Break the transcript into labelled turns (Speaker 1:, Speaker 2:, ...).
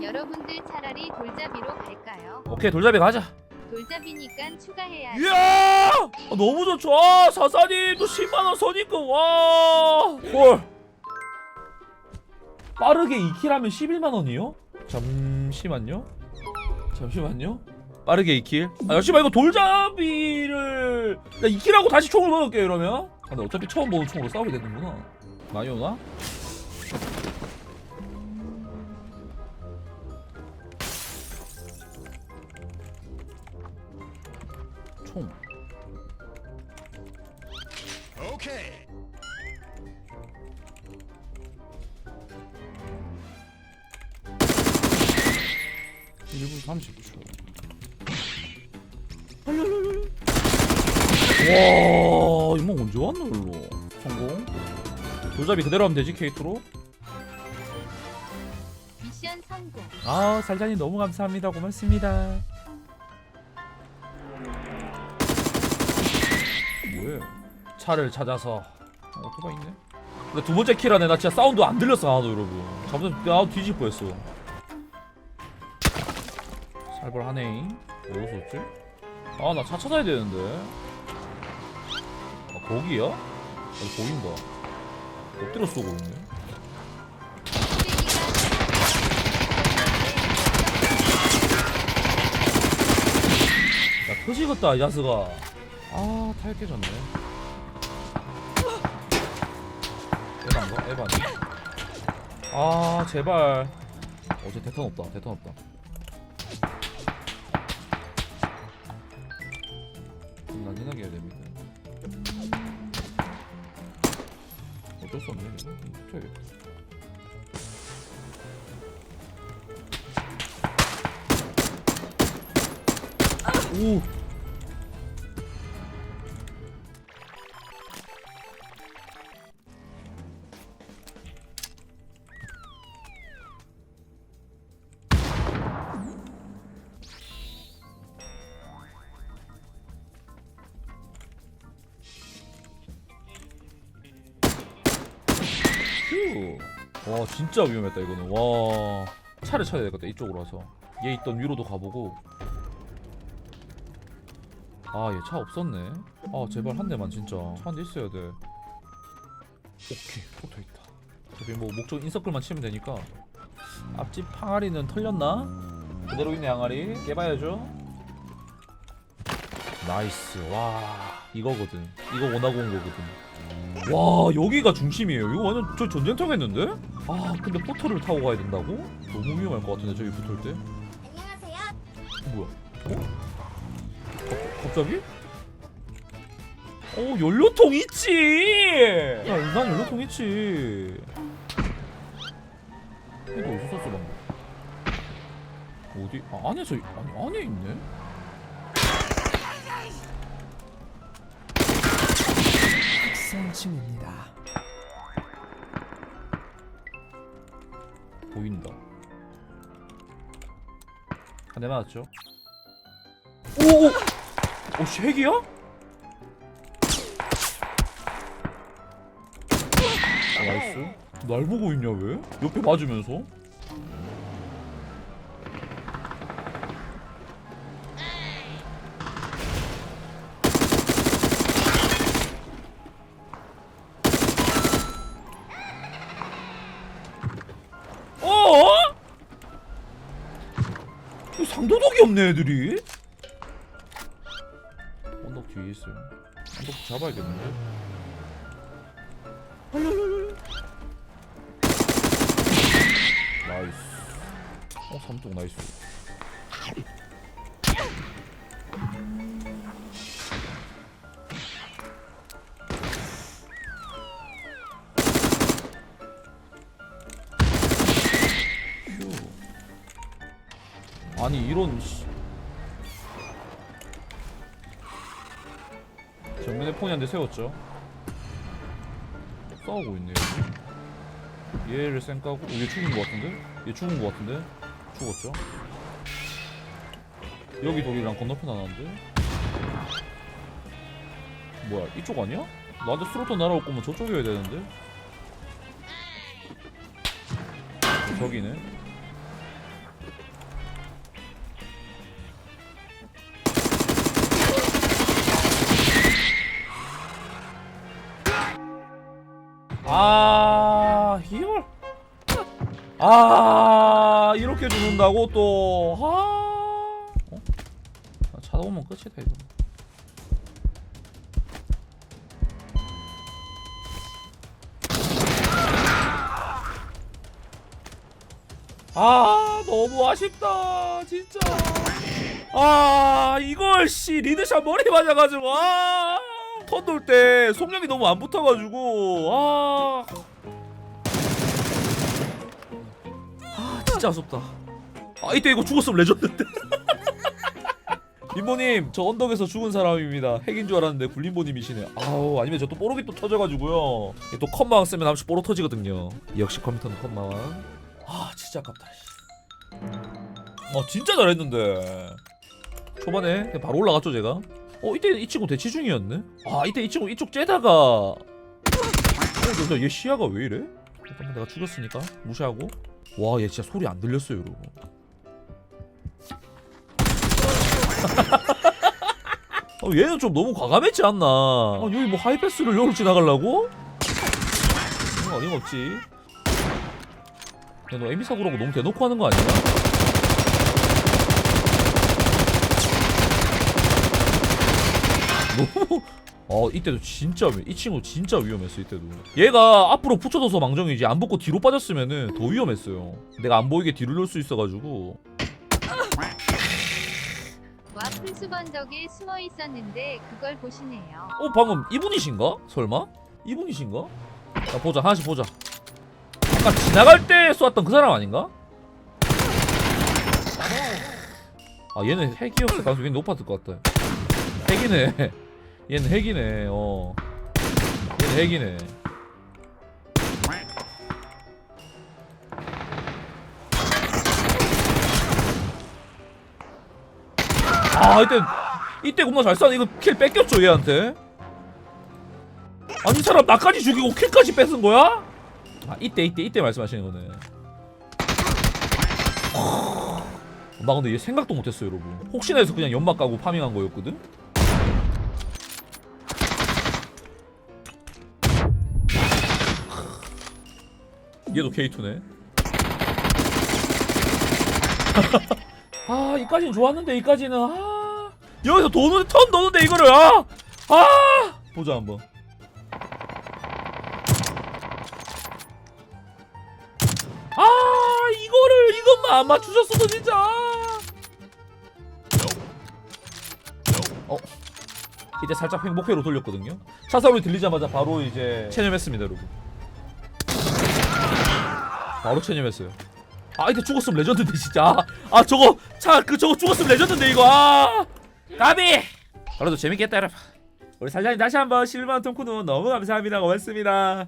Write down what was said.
Speaker 1: 여러분들 차라리 돌잡이로 갈까요?
Speaker 2: 오케이 돌잡이 가자.
Speaker 1: 돌잡이니까 추가해야
Speaker 2: 이야! 아, 너무 좋죠. 아 사사님 또 10만원 선입금. 와헐. 빠르게 2킬 하면 11만원이요? 잠시만요. 잠시만요. 빠르게 2킬. 아 잠시만 이거 돌잡이를. 나 2킬하고 다시 총을 먹을게요 이러면. 아, 근데 어차피 처음 보는 총으로 싸우게 되는구나. 많이 오나? 총
Speaker 3: Okay.
Speaker 2: 일분 30초. 와, 이모 언제 왔노, 일로? 성공. 돌잡이 그대로 하면 되지, K2로?
Speaker 1: 미션 성공.
Speaker 2: 아, 살자님 너무 감사합니다. 고맙습니다. 뭐해? 차를 찾아서. 어, 오토바이 있네? 근데 두 번째 킬 안에 나 진짜 사운드 안 들렸어, 하나도, 여러분. 잠깐, 나 뒤질 뻔했어. 살벌하네. 어디서 왔지? 아, 나 차 찾아야 되는데. 아, 거기야? 아, 보인다. 엎드려 쏘고 있네. 야, 터지겠다, 이 자스가. 아, 타일 깨졌네. 에반가? 에반. 아, 제발. 어제 대탄 없다, 대탄 없다. 난연하게 해야 됩니다. 어쩔 수 없네. 붙여야겠다. 오! 휴. 와 진짜 위험했다 이거는. 와. 차를 쳐야 되겠다 이쪽으로 와서. 얘 있던 위로도 가보고. 아 얘 차 없었네. 아 제발 한 대만 진짜. 차 한 대 있어야 돼. 오케이 포토 있다. 어차피 뭐 목적 인서클만 치면 되니까. 앞집 항아리는 털렸나? 그대로 있네 항아리. 깨봐야죠. 나이스. 와 이거거든 이거 원하고 온 거거든 와 여기가 중심이에요 이거 완전 저 전쟁터겠는데? 아 근데 포터를 타고 가야 된다고? 너무 위험할 것 같은데 저기 붙을 때
Speaker 4: 안녕하세요.
Speaker 2: 뭐야? 어? 가, 갑자기? 어 연료통 있지! 야난 연료통 있지 이거 어디서 썼어 방금 어디? 아 안에 저 아니 안에 있네?
Speaker 3: 학생증입니다.
Speaker 2: 보인다. 한대 맞았죠? 오! 오! 씨, 핵이야? 아, 나이스. 날 보고 있냐, 왜? 옆에 맞으면서? 상도덕이 없네 애들이. 언덕 뒤에 있어요. 언덕 잡아야겠는데. 나이스. 어 삼뚝 나이스 아니 이런 씨. 정면에 폰이 한 대 세웠죠 싸우고 있네 여기. 얘를 쌩 까고 어, 얘 죽은 거 같은데? 얘 죽은 거 같은데? 죽었죠 여기 돌이랑 건너편 하나인데? 뭐야 이쪽 아니야? 나한테 스로토 날아올 거면 저쪽이어야 되는데? 어, 저기네 아 이걸 아 이렇게 죽는다고 또 아. 어? 아, 찾아오면 끝이다 이거. 아 너무 아쉽다 진짜 아 이걸 씨 리드샷 머리 맞아가지고 아 턴 돌 때 속력이 너무 안 붙어가지고 아, 아 진짜 아쉽다. 아 이때 이거 죽었으면 레전드인데. 림보님 저 언덕에서 죽은 사람입니다. 핵인 줄 알았는데 굴림보님이시네. 아우 아니면 저 또 뽀록이 또 터져가지고요. 또 컴마왕 쓰면 한 번씩 뽀록 터지거든요. 역시 컴퓨터는 컴마왕. 아 진짜 아깝다 씨. 어 진짜 잘했는데. 초반에 바로 올라갔죠 제가 어 이때 이 친구 대치 중이었네 아 이때 이 친구 이쪽 째다가 어, 저, 얘 시야가 왜 이래? 잠깐만 내가 죽였으니까 무시하고 와 얘 진짜 소리 안 들렸어요 여러분 어, 얘는 좀 너무 과감했지 않나 아, 여기 뭐 하이패스를 여기로 지나가려고? 어림없지 야너 에미 사고라고 너무 대놓고 하는 거 아니야? 너무 어 이때도 진짜 위- 이 친구 진짜 위험했어 이때도 얘가 앞으로 붙여둬서 망정이지 안 붙고 뒤로 빠졌으면은 더 위험했어요 내가 안 보이게 뒤로 넣을 수 있어가지고
Speaker 1: 와플 수번덕에 숨어 있었는데 그걸 보시네요.
Speaker 2: 어 방금 이분이신가? 설마? 이분이신가? 자 보자 하나씩 보자 아까 지나갈 때 쏘았던 그 사람 아닌가? 아 얘는 핵이었을 가능성이 높았을 것 같다 핵이네 얘는 핵이네 어 얘는 핵이네 아 이때 이때 겁나 잘 쏴. 이거 킬 뺏겼죠 얘한테. 아니 이 사람 나까지 죽이고 킬까지 뺏은 거야? 아 이때 이때 이때 말씀하시는 거네. 나 근데 얘 생각도 못했어 여러분. 혹시나 해서 그냥 연막 까고 파밍한 거였거든. 얘도 K2네. 아 이까지는 좋았는데 이까지는 아. 여기서 도는 턴 넣는데 이거를 아. 아! 보자 한번. 아 이거를 이것만 안 맞추셨어도 진짜. 어. 이제 살짝 행복회로 돌렸거든요. 차사로 들리자마자 바로 이제 체념했습니다 여러분 바로 체념했어요. 아 이때 죽었으면 레전드인데 진짜. 아 저거 차 그 저거 죽었으면 레전드인데 이거. 아. 가비! 그래도 재밌겠다 여러분. 우리 살장님 다시 한번 실만 통쿠는 너무 감사합니다. 고맙습니다